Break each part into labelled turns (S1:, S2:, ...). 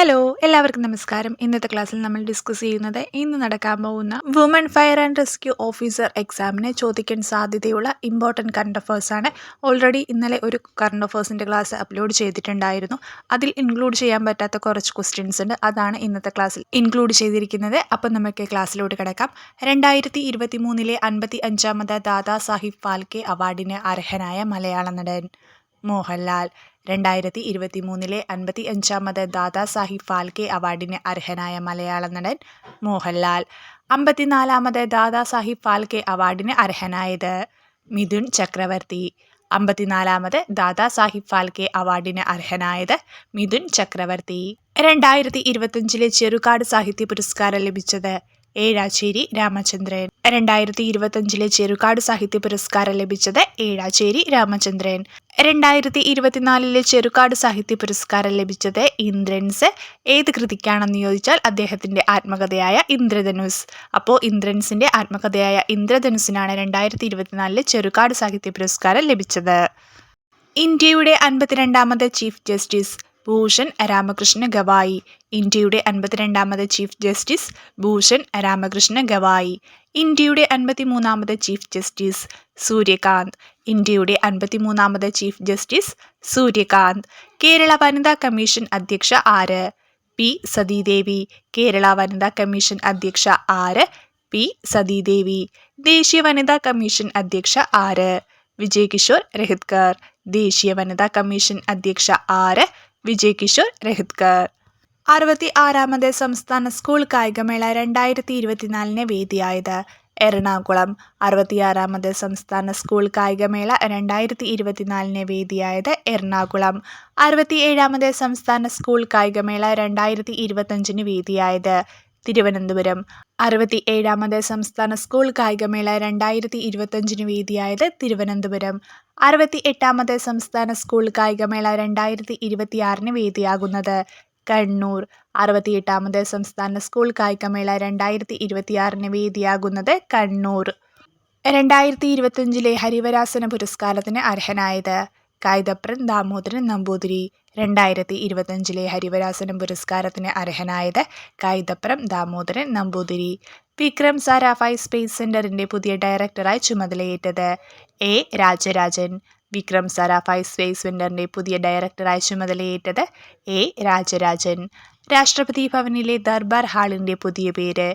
S1: Hello എല്ലാവർക്കും നമസ്കാരം. ഇന്നത്തെ ക്ലാസ്സിൽ നമ്മൾ ഡിസ്കസ് ചെയ്യുന്നത് ഇന്ന് നടക്കാൻ പോകുന്ന woman fire and rescue officer എക്സാമിനെ ചോദിക്കാൻ സാധ്യതയുള്ള ഇമ്പോർട്ടന്റ് കറണ്ട് അഫേഴ്സ് ആണ്. ഓൾറെഡി ഇന്നലെ ഒരു കറണ്ട് അഫേഴ്സിന്റെ ക്ലാസ് അപ്ലോഡ് ചെയ്തിട്ടുണ്ടായിരുന്നു. അതിൽ ഇൻക്ലൂഡ് ചെയ്യാൻ പറ്റാത്ത കുറച്ച് ക്വസ്റ്റ്യൻസ് ഉണ്ട്. അതാണ് ഇന്നത്തെ ക്ലാസ്സിൽ ഇൻക്ലൂഡ് ചെയ്തിരിക്കുന്നത്. അപ്പം നമുക്ക് ക്ലാസ്സിലോട്ട് കിടക്കാം. രണ്ടായിരത്തി ഇരുപത്തി മൂന്നിലെ അൻപത്തി അഞ്ചാമത് ദാദാ സാഹിബ് ഫാൽക്കെ അവാർഡിന് അർഹനായ മലയാള നടൻ മോഹൻലാൽ. രണ്ടായിരത്തി ഇരുപത്തി മൂന്നിലെ അൻപത്തി അഞ്ചാമത് ദാദാ സാഹിബ് ഫാൽക്കെ അവാർഡിന് അർഹനായ മലയാള നടൻ മോഹൻലാൽ. അമ്പത്തിനാലാമത് ദാദാ സാഹിബ് ഫാൽക്കെ അവാർഡിന് അർഹനായത് മിഥുൻ ചക്രവർത്തി. അമ്പത്തിനാലാമത് ദാദാ സാഹിബ് ഫാൽക്കെ അവാർഡിന് അർഹനായത് മിഥുൻ ചക്രവർത്തി. രണ്ടായിരത്തി ഇരുപത്തിയഞ്ചിലെ ചെറുകാട് സാഹിത്യ പുരസ്കാരം ലഭിച്ചത് ഏഴാച്ചേരി രാമചന്ദ്രൻ. രണ്ടായിരത്തി ഇരുപത്തഞ്ചിലെ ചെറുകാട് സാഹിത്യ പുരസ്കാരം ലഭിച്ചത് ഏഴാച്ചേരി രാമചന്ദ്രൻ. രണ്ടായിരത്തി ഇരുപത്തിനാലിലെ ചെറുകാട് സാഹിത്യ പുരസ്കാരം ലഭിച്ചത് ഇന്ദ്രൻസ്. ഏത് കൃതിക്കാണെന്ന് ചോദിച്ചാൽ അദ്ദേഹത്തിന്റെ ആത്മകഥയായ ഇന്ദ്രധനുസ്. അപ്പോൾ ഇന്ദ്രൻസിന്റെ ആത്മകഥയായ ഇന്ദ്രധനുസിനാണ് രണ്ടായിരത്തി ഇരുപത്തിനാലിലെ ചെറുകാട് സാഹിത്യ പുരസ്കാരം ലഭിച്ചത്. ഇന്ത്യയുടെ അൻപത്തിരണ്ടാമത് ചീഫ് ജസ്റ്റിസ് ഭൂഷൺ രാമകൃഷ്ണ ഗവായി. ഇന്ത്യയുടെ അൻപത്തിരണ്ടാമത് ചീഫ് ജസ്റ്റിസ് ഭൂഷൺ രാമകൃഷ്ണ ഗവായി. ഇന്ത്യയുടെ അൻപത്തിമൂന്നാമത് ചീഫ് ജസ്റ്റിസ് സൂര്യകാന്ത്. ഇന്ത്യയുടെ അൻപത്തിമൂന്നാമത് ചീഫ് ജസ്റ്റിസ് സൂര്യകാന്ത്. കേരള വനിതാ കമ്മീഷൻ അധ്യക്ഷ ആര്? പി. സതീദേവി. കേരള വനിതാ കമ്മീഷൻ അധ്യക്ഷ ആര്? പി. സതീദേവി. ദേശീയ വനിതാ കമ്മീഷൻ അധ്യക്ഷ ആര്? വിജയ് കിഷോർ രഹിത്കർ. ദേശീയ വനിതാ കമ്മീഷൻ അധ്യക്ഷ ആര്? വിജയ് കിഷോർ രഹിത്കർ അറുപത്തി ആറാമത് സംസ്ഥാന സ്കൂൾ കായികമേള രണ്ടായിരത്തി ഇരുപത്തിനാലിന് വേദിയായത് എറണാകുളം. അറുപത്തിയാറാമത് സംസ്ഥാന സ്കൂൾ കായികമേള രണ്ടായിരത്തി ഇരുപത്തിനാലിന് വേദിയായത് എറണാകുളം. അറുപത്തിയേഴാമത് സംസ്ഥാന സ്കൂൾ കായികമേള രണ്ടായിരത്തി ഇരുപത്തഞ്ചിന് വേദിയായത് തിരുവനന്തപുരം. അറുപത്തി ഏഴാമത് സംസ്ഥാന സ്കൂൾ കായികമേള രണ്ടായിരത്തി ഇരുപത്തഞ്ചിന് വേദിയായത് തിരുവനന്തപുരം. അറുപത്തി എട്ടാമത് സംസ്ഥാന സ്കൂൾ കായികമേള രണ്ടായിരത്തി ഇരുപത്തിയാറിന് വേദിയാകുന്നത് കണ്ണൂർ. അറുപത്തിയെട്ടാമത് സംസ്ഥാന സ്കൂൾ കായികമേള രണ്ടായിരത്തി ഇരുപത്തിയാറിന് വേദിയാകുന്നത് കണ്ണൂർ. രണ്ടായിരത്തി ഇരുപത്തഞ്ചിലെ ഹരിവരാസന പുരസ്കാരത്തിന് അർഹനായത് കായികപ്രൻ ദാമോദരൻ നമ്പൂതിരി. രണ്ടായിരത്തി ഇരുപത്തഞ്ചിലെ ഹരിവരാസനം പുരസ്കാരത്തിന് അർഹനായത് കൈതപ്രം ദാമോദരൻ നമ്പൂതിരി. വിക്രം സാരാഫായ് സ്പേസ് സെന്ററിന്റെ പുതിയ ഡയറക്ടറായി ചുമതലയേറ്റത് എ രാജരാജൻ. വിക്രം സാരാഫായ് സ്പേസ് സെന്ററിന്റെ പുതിയ ഡയറക്ടറായി ചുമതലയേറ്റത് എ രാജരാജൻ. രാഷ്ട്രപതി ഭവനിലെ ദർബാർ ഹാളിന്റെ പുതിയ പേര്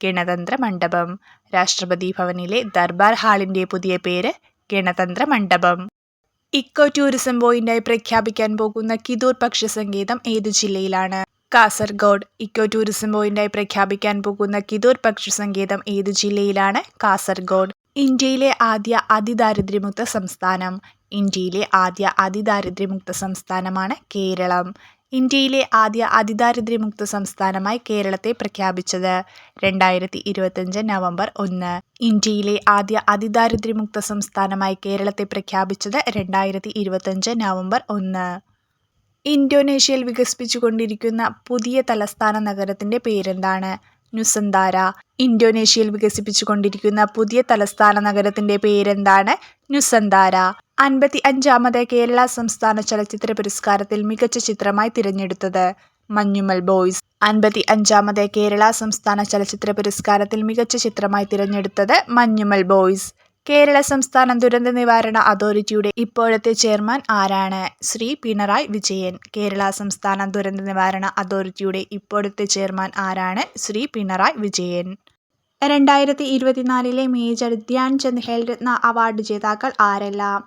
S1: ഗണതന്ത്ര മണ്ഡപം. രാഷ്ട്രപതി ഭവനിലെ ദർബാർ ഹാളിന്റെ പുതിയ പേര് ഗണതന്ത്ര മണ്ഡപം. ഇക്കോ ടൂറിസം പോയിന്റായി പ്രഖ്യാപിക്കാൻ പോകുന്ന കിതൂർ പക്ഷി സങ്കേതം ഏത് ജില്ലയിലാണ്? കാസർഗോഡ്. ഇക്കോ ടൂറിസം പോയിന്റായി പ്രഖ്യാപിക്കാൻ പോകുന്ന കിതൂർ പക്ഷി സങ്കേതം ഏത് ജില്ലയിലാണ്? കാസർഗോഡ്. ഇന്ത്യയിലെ ആദ്യ അതിദാരിദ്ര്യമുക്ത സംസ്ഥാനം. ഇന്ത്യയിലെ ആദ്യ അതിദാരിദ്ര്യമുക്ത സംസ്ഥാനമാണ് കേരളം. ഇന്ത്യയിലെ ആദ്യ അതിദാരിദ്ര്യമുക്ത സംസ്ഥാനമായി കേരളത്തെ പ്രഖ്യാപിച്ചത്. രണ്ടായിരത്തി ഇരുപത്തഞ്ച് നവംബർ ഒന്ന്. ഇന്ത്യയിലെ ആദ്യ അതിദാരിദ്ര്യമുക്ത സംസ്ഥാനമായി കേരളത്തെ പ്രഖ്യാപിച്ചത് രണ്ടായിരത്തി ഇരുപത്തഞ്ച് നവംബർ ഒന്ന്. ഇന്തോനേഷ്യയിൽ വികസിപ്പിച്ചുകൊണ്ടിരിക്കുന്ന പുതിയ തലസ്ഥാന നഗരത്തിന്റെ പേരെന്താണ്? നുസന്താര. ഇന്തോനേഷ്യയിൽ വികസിപ്പിച്ചുകൊണ്ടിരിക്കുന്ന പുതിയ തലസ്ഥാന നഗരത്തിന്റെ പേരെന്താണ്? നുസന്താര. അൻപത്തി അഞ്ചാമത് കേരള സംസ്ഥാന ചലച്ചിത്ര പുരസ്കാരത്തിൽ മികച്ച ചിത്രമായി തിരഞ്ഞെടുത്തത് മഞ്ഞുമൽ ബോയ്സ്. അൻപത്തി അഞ്ചാമത് കേരള സംസ്ഥാന ചലച്ചിത്ര പുരസ്കാരത്തിൽ മികച്ച ചിത്രമായി തിരഞ്ഞെടുത്തത് മഞ്ഞുമൽ ബോയ്സ്. കേരള സംസ്ഥാന ദുരന്ത നിവാരണ അതോറിറ്റിയുടെ ഇപ്പോഴത്തെ ചെയർമാൻ ആരാണ്? ശ്രീ പിണറായി വിജയൻ. കേരള സംസ്ഥാന ദുരന്ത നിവാരണ അതോറിറ്റിയുടെ ഇപ്പോഴത്തെ ചെയർമാൻ ആരാണ്? ശ്രീ പിണറായി വിജയൻ. രണ്ടായിരത്തി ഇരുപത്തിനാലിലെ മേജർ ധ്യാൻചന്ദ് ഹേൽരത്ന അവാർഡ് ജേതാക്കൾ ആരെല്ലാം?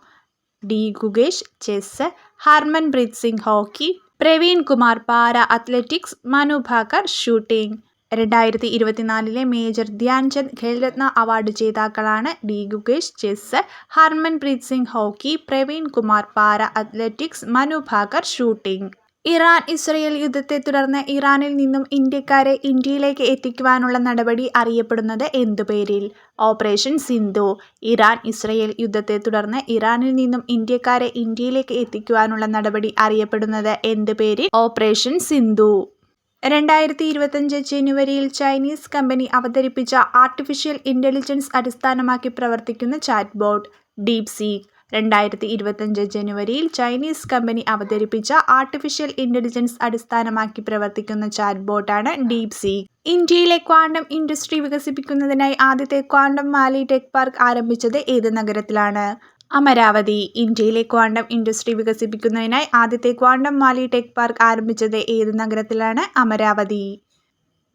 S1: D Gukesh chess Harmanpreet Singh hockey Praveen Kumar para athletics Manu Bhaker shooting. രണ്ടായിരത്തി ഇരുപത്തിനാലിലെ major Dhyan Chand Khel Ratna award ജേതാക്കളാണ് D Gukesh chess Harmanpreet Singh hockey Praveen Kumar para athletics Manu Bhaker shooting. Iran Israel യുദ്ധത്തെ തുടർന്ന് ഇറാനിൽ നിന്നും ഇന്ത്യക്കാരെ ഇന്ത്യയിലേക്ക് എത്തിക്കുവാനുള്ള നടപടി അറിയപ്പെടുന്നത് എന്തു പേരിൽ? ഓപ്പറേഷൻ സിന്ധു. ഇറാൻ ഇസ്രയേൽ യുദ്ധത്തെ തുടർന്ന് ഇറാനിൽ നിന്നും ഇന്ത്യക്കാരെ ഇന്ത്യയിലേക്ക് എത്തിക്കുവാനുള്ള നടപടി അറിയപ്പെടുന്നത് എന്തു പേരിൽ? ഓപ്പറേഷൻ സിന്ധു. രണ്ടായിരത്തി ഇരുപത്തഞ്ച് ജനുവരിയിൽ ചൈനീസ് കമ്പനി അവതരിപ്പിച്ച ആർട്ടിഫിഷ്യൽ ഇന്റലിജൻസ് അടിസ്ഥാനമാക്കി പ്രവർത്തിക്കുന്ന ചാറ്റ്ബോർഡ് ഡീപ് സീക്ക്. രണ്ടായിരത്തി ഇരുപത്തഞ്ച് ജനുവരിയിൽ ചൈനീസ് കമ്പനി അവതരിപ്പിച്ച ആർട്ടിഫിഷ്യൽ ഇന്റലിജൻസ് അടിസ്ഥാനമാക്കി പ്രവർത്തിക്കുന്ന ചാറ്റ് ബോട്ടാണ് ഡീപ് സീ ഇന്ത്യയിലെ ക്വാണ്ടം ഇൻഡസ്ട്രി വികസിപ്പിക്കുന്നതിനായി ആദ്യത്തെ ക്വാണ്ടം വാലി ടെക് പാർക്ക് ആരംഭിച്ചത് ഏത് നഗരത്തിലാണ്? അമരാവതി. ഇന്ത്യയിലെ ക്വാണ്ടം ഇൻഡസ്ട്രി വികസിപ്പിക്കുന്നതിനായി ആദ്യത്തെ ക്വാണ്ടം വാലി ടെക് പാർക്ക് ആരംഭിച്ചത് ഏത് നഗരത്തിലാണ്? അമരാവതി.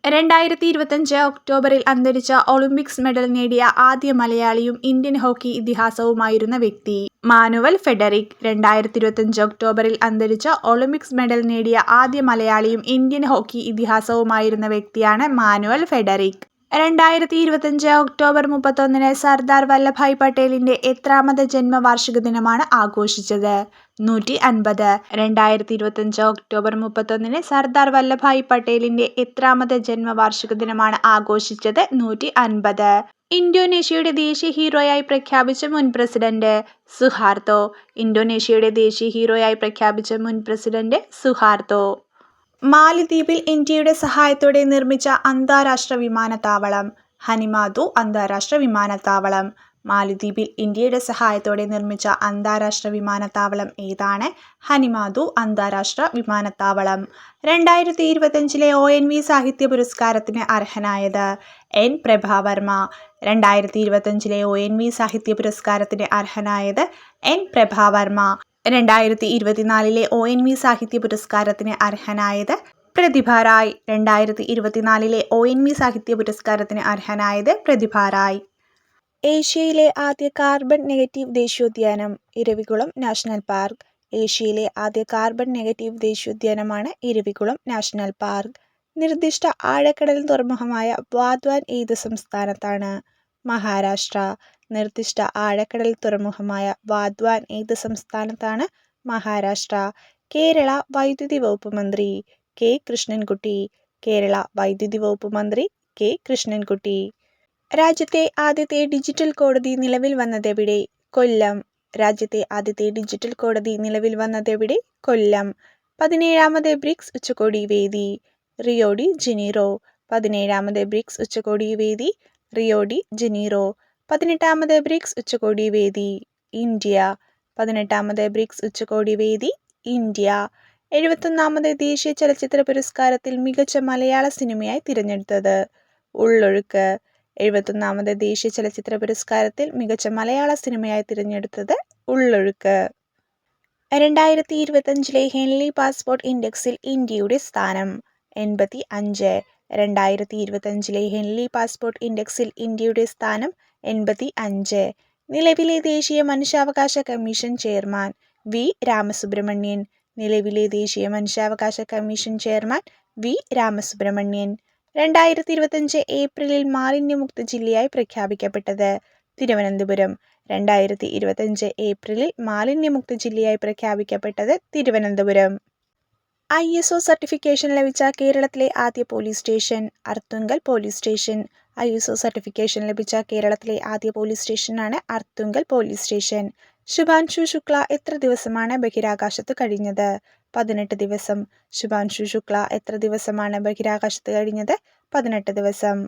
S1: രണ്ടായിരത്തി ഇരുപത്തഞ്ച് ഒക്ടോബറിൽ അന്തരിച്ച ഒളിമ്പിക്സ് മെഡൽ നേടിയ ആദ്യ മലയാളിയും ഇന്ത്യൻ ഹോക്കി ഇതിഹാസവുമായിരുന്ന വ്യക്തി. മാനുവൽ ഫെഡറിക് രണ്ടായിരത്തി ഇരുപത്തഞ്ച് ഒക്ടോബറിൽ അന്തരിച്ച ഒളിമ്പിക്സ് മെഡൽ നേടിയ ആദ്യ മലയാളിയും ഇന്ത്യൻ ഹോക്കി ഇതിഹാസവുമായിരുന്ന വ്യക്തിയാണ് മാനുവൽ ഫെഡറിക്. രണ്ടായിരത്തി ഇരുപത്തഞ്ച് ഒക്ടോബർ മുപ്പത്തൊന്നിന് സർദാർ വല്ലഭായ് പട്ടേലിന്റെ എത്രാമത് ജന്മവാർഷിക ദിനമാണ് ആഘോഷിച്ചത്. നൂറ്റി അൻപത് രണ്ടായിരത്തി ഇരുപത്തഞ്ച് ഒക്ടോബർ മുപ്പത്തൊന്നിന് സർദാർ വല്ലഭായ് പട്ടേലിന്റെ എത്രാമത് ജന്മവാർഷിക ദിനമാണ് ആഘോഷിച്ചത് നൂറ്റി അൻപത് ഇന്തോനേഷ്യയുടെ ദേശീയ ഹീറോയായി പ്രഖ്യാപിച്ച മുൻ പ്രസിഡന്റ് സുഹാർത്തോ. ഇന്തോനേഷ്യയുടെ ദേശീയ ഹീറോയായി പ്രഖ്യാപിച്ച മുൻ പ്രസിഡന്റ് സുഹാർത്തോ. മാലിദ്വീപിൽ ഇന്ത്യയുടെ സഹായത്തോടെ നിർമ്മിച്ച അന്താരാഷ്ട്ര വിമാനത്താവളം ഹനിമാതു അന്താരാഷ്ട്ര വിമാനത്താവളം. മാലിദ്വീപിൽ ഇന്ത്യയുടെ സഹായത്തോടെ നിർമ്മിച്ച അന്താരാഷ്ട്ര വിമാനത്താവളം ഏതാണ്? ഹനിമാതു അന്താരാഷ്ട്ര വിമാനത്താവളം. രണ്ടായിരത്തി ഇരുപത്തഞ്ചിലെ ഒ എൻ വി സാഹിത്യ പുരസ്കാരത്തിന് അർഹനായത് എൻ പ്രഭാവർമ്മ. രണ്ടായിരത്തി ഇരുപത്തഞ്ചിലെ ഒ എൻ വി സാഹിത്യ പുരസ്കാരത്തിന് അർഹനായത് എൻ പ്രഭാവർമ്മ. രണ്ടായിരത്തി ഇരുപത്തിനാലിലെ ഒ എൻ വി സാഹിത്യ പുരസ്കാരത്തിന് അർഹനായത് പ്രതിഭ റായ് രണ്ടായിരത്തി ഇരുപത്തിനാലിലെ ഒ എൻ വി സാഹിത്യ പുരസ്കാരത്തിന് അർഹനായത് പ്രതിഭ റായ് ഏഷ്യയിലെ ആദ്യ കാർബൺ നെഗറ്റീവ് ദേശീയോദ്യാനം ഇരവികുളം നാഷണൽ പാർക്ക്. ഏഷ്യയിലെ ആദ്യ കാർബൺ നെഗറ്റീവ് ദേശീയോദ്യാനമാണ് ഇരവികുളം നാഷണൽ പാർക്ക്. നിർദ്ദിഷ്ട ആഴക്കടൽ തുറമുഖമായ വാദ്വാൻ ഏത് സംസ്ഥാനത്താണ്? മഹാരാഷ്ട്ര. നിർദ്ദിഷ്ട ആഴക്കടൽ തുറമുഖമായ വാദ്വാൻ ഏത് സംസ്ഥാനത്താണ്? മഹാരാഷ്ട്ര. കേരള വൈദ്യുതി വകുപ്പ് മന്ത്രി കെ. കൃഷ്ണൻകുട്ടി. കേരള വൈദ്യുതി വകുപ്പ് മന്ത്രി കെ. കൃഷ്ണൻകുട്ടി. രാജ്യത്തെ ആദ്യത്തെ ഡിജിറ്റൽ കോടതി നിലവിൽ വന്നതെവിടെ? കൊല്ലം. രാജ്യത്തെ ആദ്യത്തെ ഡിജിറ്റൽ കോടതി നിലവിൽ വന്നതെവിടെ? കൊല്ലം. പതിനേഴാമത് ബ്രിക്സ് ഉച്ചകോടി വേദി റിയോഡി ജനീറോ. പതിനേഴാമത് ബ്രിക്സ് ഉച്ചകോടി വേദി റിയോഡി ജനീറോ. പതിനെട്ടാമത് ബ്രിക്സ് ഉച്ചകോടി വേദി ഇന്ത്യ. പതിനെട്ടാമത് ബ്രിക്സ് ഉച്ചകോടി വേദി ഇന്ത്യ. എഴുപത്തൊന്നാമത് ദേശീയ ചലച്ചിത്ര പുരസ്കാരത്തിൽ മികച്ച മലയാള സിനിമയായി തിരഞ്ഞെടുത്തത് ഉള്ളൊഴുക്ക്. എഴുപത്തൊന്നാമത് ദേശീയ ചലച്ചിത്ര പുരസ്കാരത്തിൽ മികച്ച മലയാള സിനിമയായി തിരഞ്ഞെടുത്തത് ഉള്ളൊഴുക്ക്. രണ്ടായിരത്തി ഇരുപത്തഞ്ചിലെ ഹെൻലി പാസ്പോർട്ട് ഇൻഡെക്സിൽ ഇന്ത്യയുടെ സ്ഥാനം എൺപത്തി അഞ്ച് രണ്ടായിരത്തി ഇരുപത്തഞ്ചിലെ ഹെൻലി പാസ്പോർട്ട് ഇൻഡെക്സിൽ ഇന്ത്യയുടെ സ്ഥാനം എൺപത്തി അഞ്ച് നിലവിലെ ദേശീയ മനുഷ്യാവകാശ കമ്മീഷൻ ചെയർമാൻ വി. രാമസുബ്രഹ്മണ്യൻ. നിലവിലെ ദേശീയ മനുഷ്യാവകാശ കമ്മീഷൻ ചെയർമാൻ വി. രാമസുബ്രഹ്മണ്യൻ. രണ്ടായിരത്തി ഇരുപത്തഞ്ച് ഏപ്രിലിൽ മാലിന്യമുക്ത ജില്ലയായി പ്രഖ്യാപിക്കപ്പെട്ടത് തിരുവനന്തപുരം. രണ്ടായിരത്തി ഇരുപത്തഞ്ച് ഏപ്രിലിൽ മാലിന്യമുക്ത ജില്ലയായി പ്രഖ്യാപിക്കപ്പെട്ടത് Thiruvananthapuram. I. S. O. Certification ലഭിച്ച കേരളത്തിലെ ആദ്യ police station Arthunkal police station. I certification ലഭിച്ച കേരളത്തിലെ ആദ്യ പോലീസ് സ്റ്റേഷനാണ് അർത്തുങ്കൽ പോലീസ് സ്റ്റേഷൻ ശുഭാൻഷു ശുക്ല എത്ര ദിവസമാണ് ബഹിരാകാശത്ത് കഴിഞ്ഞത്? പതിനെട്ട് ദിവസം. ശുഭാൻഷു ശുക്ല എത്ര ദിവസമാണ് ബഹിരാകാശത്ത് കഴിഞ്ഞത്? പതിനെട്ട് ദിവസം.